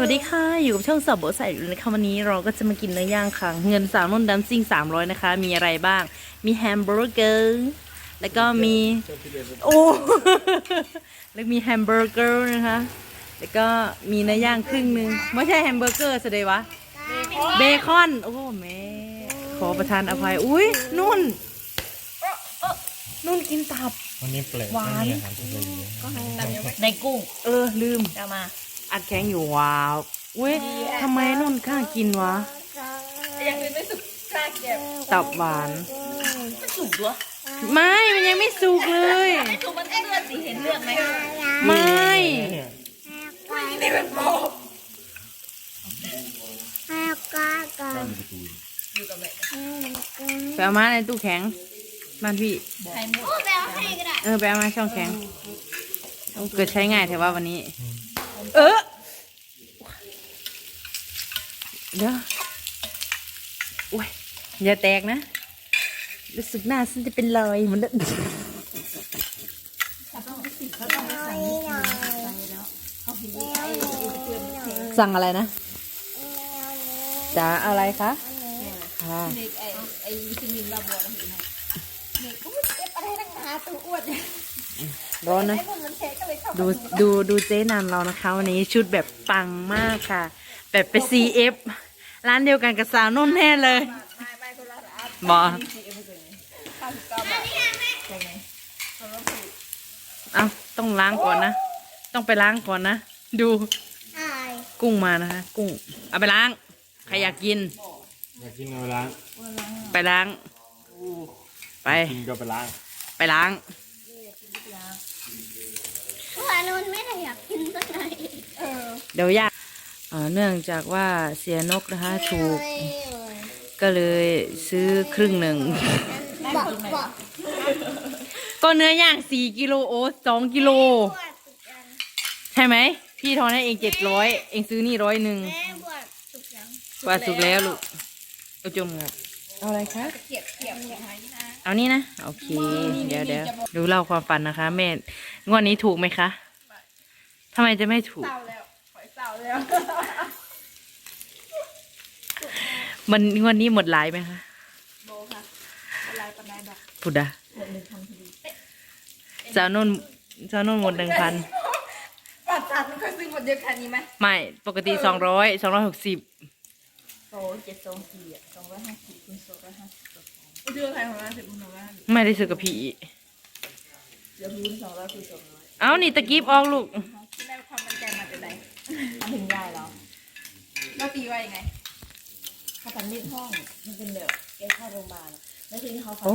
วัสดีค่ะ อยู่กับช่องสับโบใส่อยู่นะคะวันนี้เราก็จะมากินเนื้อย่างค่ะ เงินสามนุ่นดัมซิ่งสามร้อยนะคะ มีอะไรบ้าง มีแฮมเบอร์เกอร์ แล้วก็มี โอ้ แล้วมีแฮมเบอร์เกอร์นะคะ แล้วก็มีเนื้อย่างครึ่งหนึ่งไม่ใช่แฮมเบอร์เกอร์สิเดยวะ เบคอน โอ้แม่ ขอประทานอภัย อุ้ยนุ่น นุ่นกินตับ วันนี้เปลกหวานไม่มีอาหารทะเลในกุ้ง เออลืมเอามา อัดแข็งอยู่ว้าวอุ้ยทำไมนุ่นข้ากินวะยังไม่สุกกล้าเก็บตับหวานมันสุกด้วยไม่มันยังไม่สุกเลยไม่สุกมันก็เลือดสีเห็นเลือดไหมไม่เนี่ยนี่เป็นปอบอยู่กับแม่ไปเอามาในตู้แข็งบ้านพี่ไข่มุกเออไปเอามาช่องแข็งเกิดใช้ง่ายแต่ว่าวันนี้ เออเดี๋ยวอ้ยอย่าแตกนะรู้สึกหน้าฉันจะเป็นรอยเหมือนเดิมสั่งอะไรนะจ๋าอะไรคะค่ะเด็กไอ้ไอ้ซิมินบาบัวเห็นไหมเด็กอุ้ยเอฟอะไรนักหนาตัวอ้วนเนี่ย ร้อนนะไอ้คนมันเทก็เลยชอบดูดูดูเจ๊นันเรานะคะ วันนี้ชุดแบบปังมากค่ะ แบบไป CF ร้านเดียวกันกับสาวนุ่นแน่เลยไม่ไม่คนละร้านบอข้าวสิบเก้าบาทใช่ไหมเอาต้องล้างก่อนนะ ต้องไปล้างก่อนนะ ดูกุ้งมานะคะ กุ้ง เอาไปล้าง ใครอยากกิน อยากกินเอาไปล้าง ไปล้าง ไป กินก็ไปล้าง ไปล้างวา นุนไม่ได้อยากกินสักหน่อยเออเดี๋ยวยากเอ่อเนื่องจากว่าเสียนกนะคะถูกก็เลยซื้อครึ่งหนึ่ง บอกบอกก็เนื้อย่างสี่กิโลโอ้สองกิโลบวชสุกยังใช่ไหม พี่ทอนให้เองเจ็ดร้อยเองซื้อนี่ร้อยหนึ่งแม่บวชสุกยังว่าสุกแล้วลูกเอาจมครับเอาอะไรคะ เกียบเกียบเกียบหายนะเอานี่นะ โอเค เดี๋ยวเดี๋ยวดูเล่าความฝันนะคะ แม่ งวดนี้ถูกไหมคะ ทำไมจะไม่ถูก เศร้าแล้วหอยเศร้าแล้วมันงวดนี้หมดหลายไหมคะโบค่ะอะไรปันไดดอกพุดาหมดหนึ่งพันพอดีสาวนุ่นสาวนุ่นหมดหนึ่งพันปัดจัดมันเคยซื้อหมดเดียวกันนี้ไหมไม่ปกติสองร้อยสองร้อยหกสิบโอ้เจ็ดสองสี่อะสองร้อยห้าสิบคูณสองร้อยห้าสิบเดือนใครของร้านสิบคูณสองร้อยห้าสิบไม่ได้ซื้อกับพี่เดี๋ยวคูณสองร้อยคูณสองร้อย เอานี่ตะกี้ออกลูกที่ได้ความมั่นใจมาจากไหนทำถึงยายเหรอเราตีว่ายังไงเขาฝันเลขห้องมันเป็นแบบแกเข้าโรงพยาบาลแล้วทีนี้เขาฝันโอ้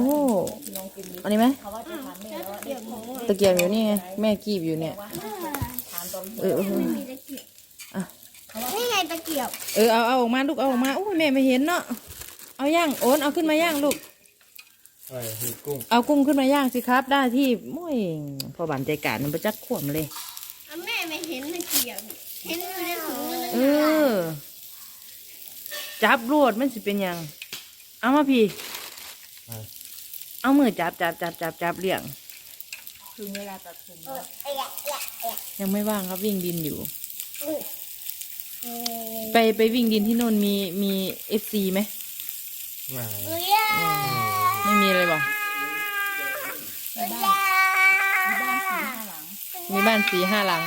ที่น้องกินอันนี้ไหมเขาว่าจะถามแม่แล้วว่าเลขห้องตะเกียบอยู่นี่ไงแม่กีบอยู่เนี่ยว่าถามตอนเออเออไม่มีตะเกียบอะนี่ไงตะเกียบเออเอาเอาออกมาลูกเอาออกมาโอ้ยแม่ไม่เห็นเนาะเอาย่างโอนเอาขึ้นมาย่างลูกอะ ไรคือกุ้งเอากุ้งขึ้นมาย่างสิครับ ได้ที่มุ้ยพอบันใจกาดมันประจักขวมเลย อะแม่ไม่เห็นตะเกียบเห็นอยู่ในถุงมันเออจับรวดมันสิเป็นหยัง เอามาพี่เอามือจับจับจับจับจับเลี่ยง ถึงเวลาตัดผมเออเอะเอะเอะยังไม่ว่างครับวิ่งดินอยู่เออเออไปไปวิ่งดินที่นู่นมีมีเอฟซีไหม มา เอ้ย ไม่มีเลยบอกเอ้ยมีบ้านสีห้าหลัง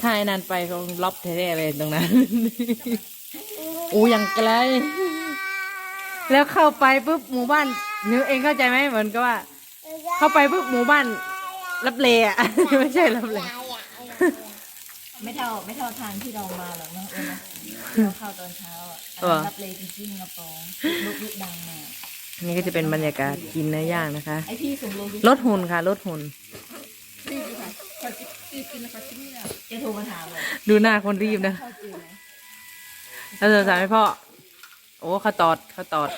ถ้าไอ้นันไปเขาล็อบแท้ๆเลยตรงนั้น อู้ยังไกล แล้วเข้าไปปุ๊บหมู่บ้านนึกเองเข้าใจไหมเหมือนกับว่า เข้าไปปุ๊บหมู่บ้านรับเลอะ ไม่ใช่รับเล ไม่เท่าไม่เท่าทางที่เรามาหรอกนะเออนะที่เราเข้าตอนเช้าอะอันนั้นรับเลยจริงๆกระโปรงลุกลุกดังมานี่ก็จะเป็นบรรยากาศกินเนื้อย่างนะคะ ไอพี่ส่งโลลดหุ่นค่ะลดหุ่นรีบค่ะขอจีบกินนะคะที่นี่จะโทรมาถามเลยดูหน้าคนรีบนะเข้าจีบไหมแล้วจะถามให้พ่อ โอ้เขาตอดเขาตอด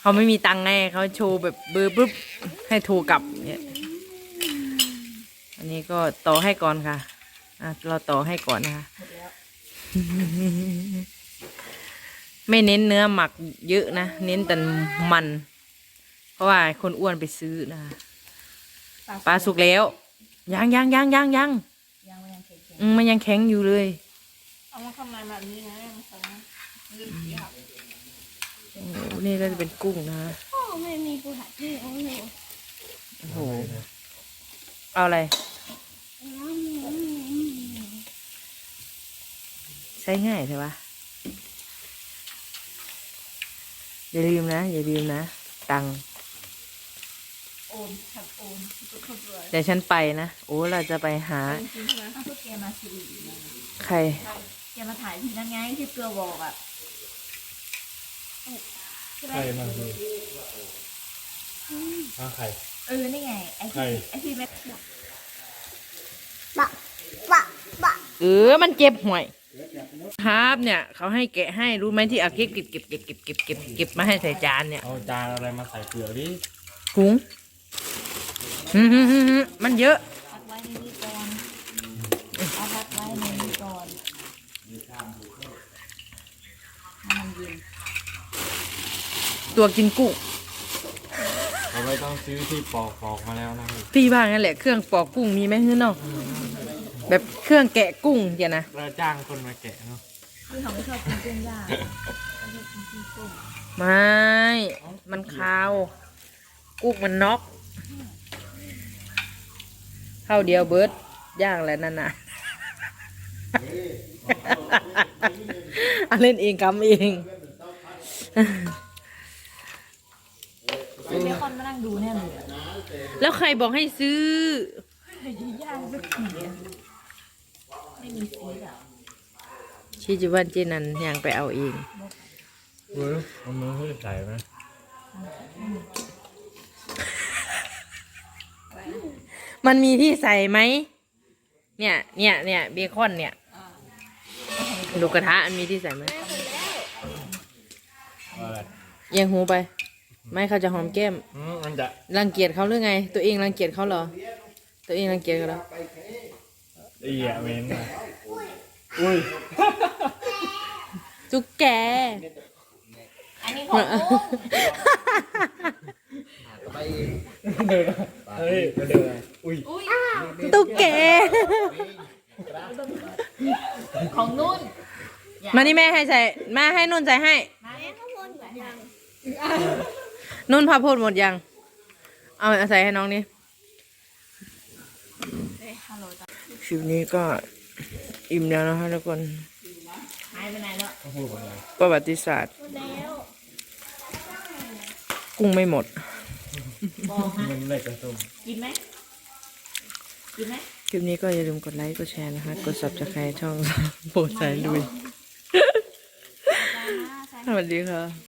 เขาไม่มีตังค์ไงเขาโชว์แบบเบอร์ปุ๊บให้โทรกลับเนี่ย อันนี้ก็ต่อให้ก่อนค่ะ อะเราต่อให้ก่อนนะคะหมดแล้วไม่เน้นเนื้อหมักเยอะนะ เน้นแต่มัน เพราะว่าคนอ้วนไปซื้อนะคะปลาสุกแล้วยังยังยังยังยังยังไม่ยังเค็มอืมมันยังแข็งอยู่เลย เอามาทำมาแบบนี้นะมันทำยืดเสียบโอ้โหนี่ก็จะเป็นกุ้งนะพ่อไม่มีปูหัดที่โอ้โหโอ้โหเอาอะไร ช้ง่ายใช่ปะอย่าลืมนะ อย่าลืมนะ ตังค์โอนทำโอนทุกคนเลยเดี๋ยวฉันไปนะ โอ้ เราจะไปหา จริงๆใช่ไหมถ้าพวกแกมาสิริใคร แกมาถ่ายที่นั่นไงที่เกลือบอกอะใช่ไหมใครมาคือมาใคร เออ นี่ไง ไอ้ใคร ที่ไอ้ที่แม่ บะบะบะ เออ มันเจ็บห่วย ครับเนี่ยเขาให้แกะให้รู้ไหมที่อาเก็บเก็บเก็บเก็บเก็บเก็บเก็บเก็บมาให้ใส่จานเนี่ยเอาจานอะไรมาใส่เปลือกดิหุงฮึฮึฮึฮึมันเยอะ พักไว้ในนี้ก่อนเอาพักไว้ในนี้ก่อนให้มันเย็นตัวกินกุ้งเราไม่ต้องซื้อที่ปอกปอกมาแล้วนะพี่พี่บ้างนั่นแหละเครื่องปอกกุ้งมีไหมฮึเนาะ แบบเครื่องแกะกุ้งเดี๋ยวนะเราจ้างคนมาแกะเนาะคือเขาไม่ชอบกินกุ้งย่างเขาชอบกินกุ้งไม่ มันคาว กุ้งมันน็อกเข้าเดียวเบิร์ดย่างแล้วนั่นน่ะอันเล่นเองกำเองซื้อเบคอนมานั่งดูแน่เลยอะแล้วใครบอกให้ซื้อ ย่างสักทีอะ ไม่มีซีสอะชิจิวันเจนันยังไปเอาเอง เว้ยเอามือขึ้นใส่ไหมมันมีที่ใส่ไหม เนี่ย เนี่ย เนี่ยเบคอนเนี่ยลูกกระทะมันมีที่ใส่ไหมเอาอะไรเอียงหูไป ไม่เขาจะหอมแก้ม อืมมันจะรังเกียจเขาหรือไง ตัวเองรังเกียจเขาเหรอ ตัวเองรังเกียจเขาเหรอ เอียเว้นนะอุ้ยจุกแก อันนี้ของกุ้งเดินเฮ้ยมาเดินอะไรอุ้ยอุ้ยตุ๊กแก ของนุ่นมานี่แม่ให้ใส่มาให้นุ่นใส่ให้ มาแม่ก็วนเหมือนกันนุ่นพาพูดหมดยังเอาเอาใส่ให้น้องนี่เอ้ยฮัลโหลจ้ะค ลิปนี้ก็อิ่มแล้วนะคะทุกคนหายไปไหนแล้วต้องพูดว่าอะไรประวัติศาสตร์แล้วกุ้งไม่หมดบอกฮะมันเล็กกระส้มกินไหมกินไหมคลิปนี้ก็อย่าลืมกดไลค์ กดแชร์นะคะ กด subscribe ช่องโปรดสายลุยจ้าสวัสดีค่ะ